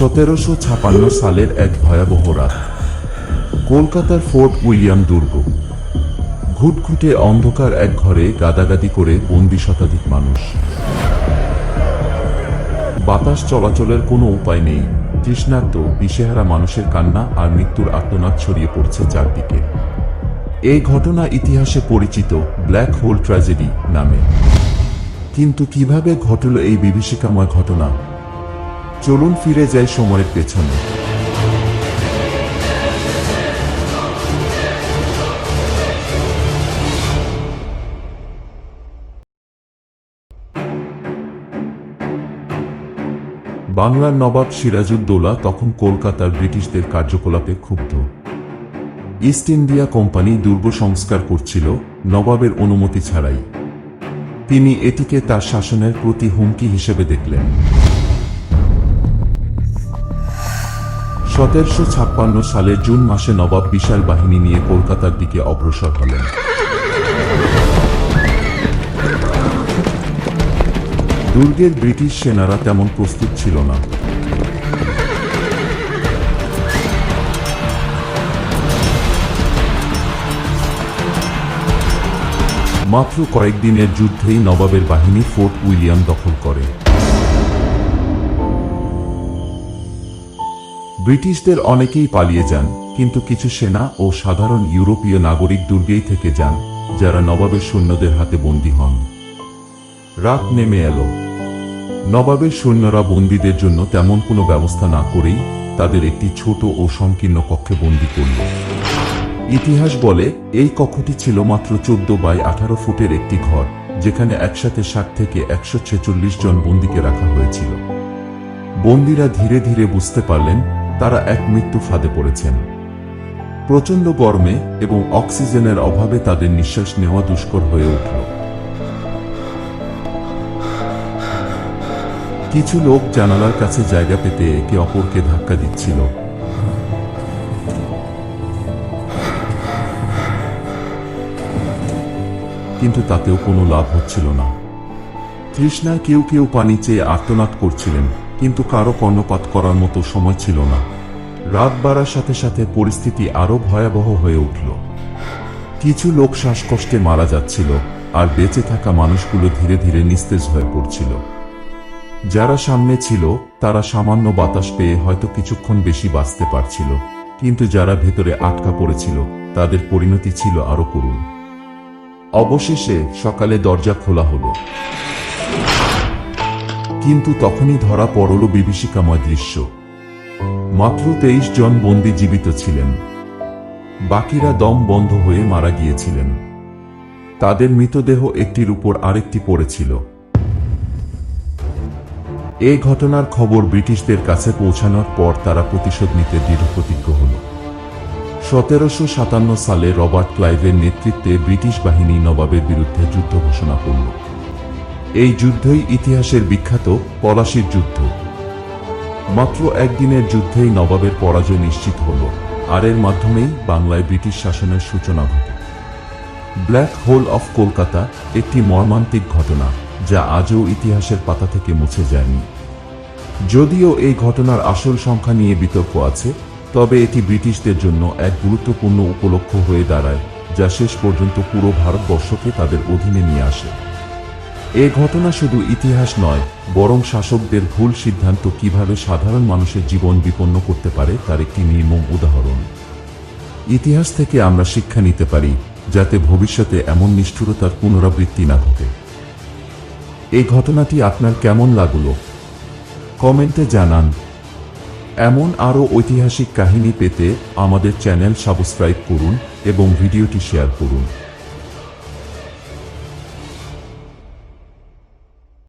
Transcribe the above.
সতেরোশো ছাপান্ন সালের এক ভয়াবহ রাত। কলকাতার ফোর্ট উইলিয়াম দুর্গ। ঘুটঘুটে অন্ধকার এক ঘরে গাদাগাদি করে বন্দি শতাধিক মানুষ। বাতাস চলাচলের কোনো উপায় নেই। তৃষ্ণার্ত, দিশেহারা মানুষের কান্না আর মৃত্যুর আত্মনাদ ছড়িয়ে পড়ছে চারদিকে। এই ঘটনা ইতিহাসে পরিচিত ব্ল্যাক হোল ট্র্যাজেডি নামে। কিন্তু কীভাবে ঘটল এই বিভীষিকাময় ঘটনা? চলুন ফিরে যাই সময়ের পেছনে। বাংলার নবাব সিরাজউদ্দৌলা তখন কলকাতার ব্রিটিশদের কার্যকলাপে ক্ষুব্ধ। ইস্ট ইন্ডিয়া কোম্পানি দুর্গ সংস্কার করছিল, নবাবের অনুমতি ছাড়াই। তিনি এটিকে তার শাসনের প্রতি হুমকি হিসেবে দেখলেন। সতেরোশো ছাপ্পান্ন সালের জুন মাসে নবাব বিশাল বাহিনী নিয়ে কলকাতার দিকে অগ্রসর হলেন। দুর্গের ব্রিটিশ সেনারা তেমন প্রস্তুত ছিল না। মাত্র কয়েকদিনের যুদ্ধেই নবাবের বাহিনী ফোর্ট উইলিয়াম দখল করে। ব্রিটিশদের অনেকেই পালিয়ে যান, কিন্তু কিছু সেনা ও সাধারণ ইউরোপীয় নাগরিক দুর্গেই থেকে যান, যারা নবাবের সৈন্যদের হাতে বন্দী হন। রাত নেমে এলো। নবাবের সৈন্যরা বন্দীদের জন্য তেমন কোনো ব্যবস্থা না করেই তাদের একটি ছোট ও সংকীর্ণ কক্ষে বন্দী করল। ইতিহাস বলে, এই কক্ষটি ছিল মাত্র চোদ্দ বাই আঠারো ফুটের একটি ঘর, যেখানে একসাথে ষাট থেকে একশো ছেচল্লিশ জন বন্দীকে রাখা হয়েছিল। বন্দীরা ধীরে ধীরে বুঝতে পারলেন তারা এক মৃত্যু ফাঁদে পড়েছেন। প্রচণ্ড গরমে এবং অক্সিজেনের অভাবে তাদের নিঃশ্বাস নেওয়া দুষ্কর হয়ে উঠল। কিছু লোক জানালার কাছে জায়গা পেতে একে অপরকে ধাক্কা দিচ্ছিল। কিন্তু তাতেও কোনো লাভ হচ্ছিল না। তৃষ্ণায় কেউ কেউ পানি চেয়ে আর্তনাদ করছিলেন, কিন্তু কারও কর্ণপাত করার মতো সময় ছিল না। রাত বাড়ার সাথে সাথে পরিস্থিতি আরও ভয়াবহ হয়ে উঠল। কিছু লোক শ্বাসকষ্টে মারা যাচ্ছিল আর বেঁচে থাকা মানুষগুলো ধীরে ধীরে নিস্তেজ হয়ে পড়ছিল। যারা সামনে ছিল, তারা সামান্য বাতাস পেয়ে হয়তো কিছুক্ষণ বেশি বাঁচতে পারছিল, কিন্তু যারা ভেতরে আটকা পড়েছিল, তাদের পরিণতি ছিল আরও করুণ। অবশেষে সকালে দরজা খোলা হলো। কিন্তু তখনই ধরা পড়ল বিভীষিকাময় দৃশ্য। মাত্র তেইশ জন বন্দী জীবিত ছিলেন। বাকিরা দম বন্ধ হয়ে মারা গিয়েছিলেন। তাদের মৃতদেহ একটির উপর আরেকটি পড়েছিল। এই ঘটনার খবর ব্রিটিশদের কাছে পৌঁছানোর পর তারা প্রতিশোধ নিতে দৃঢ় প্রতিজ্ঞ হল। সতেরোশো সাতান্ন সালে রবার্ট ক্লাইভের নেতৃত্বে ব্রিটিশ বাহিনী নবাবের বিরুদ্ধে যুদ্ধ ঘোষণা করল। এই যুদ্ধই ইতিহাসের বিখ্যাত পলাশির যুদ্ধ। মাত্র একদিনের যুদ্ধেই নবাবের পরাজয় নিশ্চিত হল। আর এর মাধ্যমেই বাংলায় ব্রিটিশ শাসনের সূচনা ঘটে। ব্ল্যাক হোল অফ কলকাতা একটি মর্মান্তিক ঘটনা যা আজও ইতিহাসের পাতা থেকে মুছে যায়নি। যদিও এই ঘটনার আসল সংখ্যা নিয়ে বিতর্ক আছে, তবে এটি ব্রিটিশদের জন্য এক গুরুত্বপূর্ণ উপলক্ষ হয়ে দাঁড়ায়, যা শেষ পর্যন্ত পুরো ভারতবর্ষকে তাদের অধীনে নিয়ে আসে। এ ঘটনা শুধু ইতিহাস নয়, বরং শাসকদের ভুল সিদ্ধান্ত কীভাবে সাধারণ মানুষের জীবন বিপন্ন করতে পারে তার একটি নির্মম উদাহরণ। ইতিহাস থেকে আমরা শিক্ষা নিতে পারি, যাতে ভবিষ্যতে এমন নিষ্ঠুরতার পুনরাবৃত্তি না ঘটে। এই ঘটনাটি আপনার কেমন লাগল? কমেন্টে জানান। এমন আরও ঐতিহাসিক কাহিনী পেতে আমাদের চ্যানেল সাবস্ক্রাইব করুন এবং ভিডিওটি শেয়ার করুন।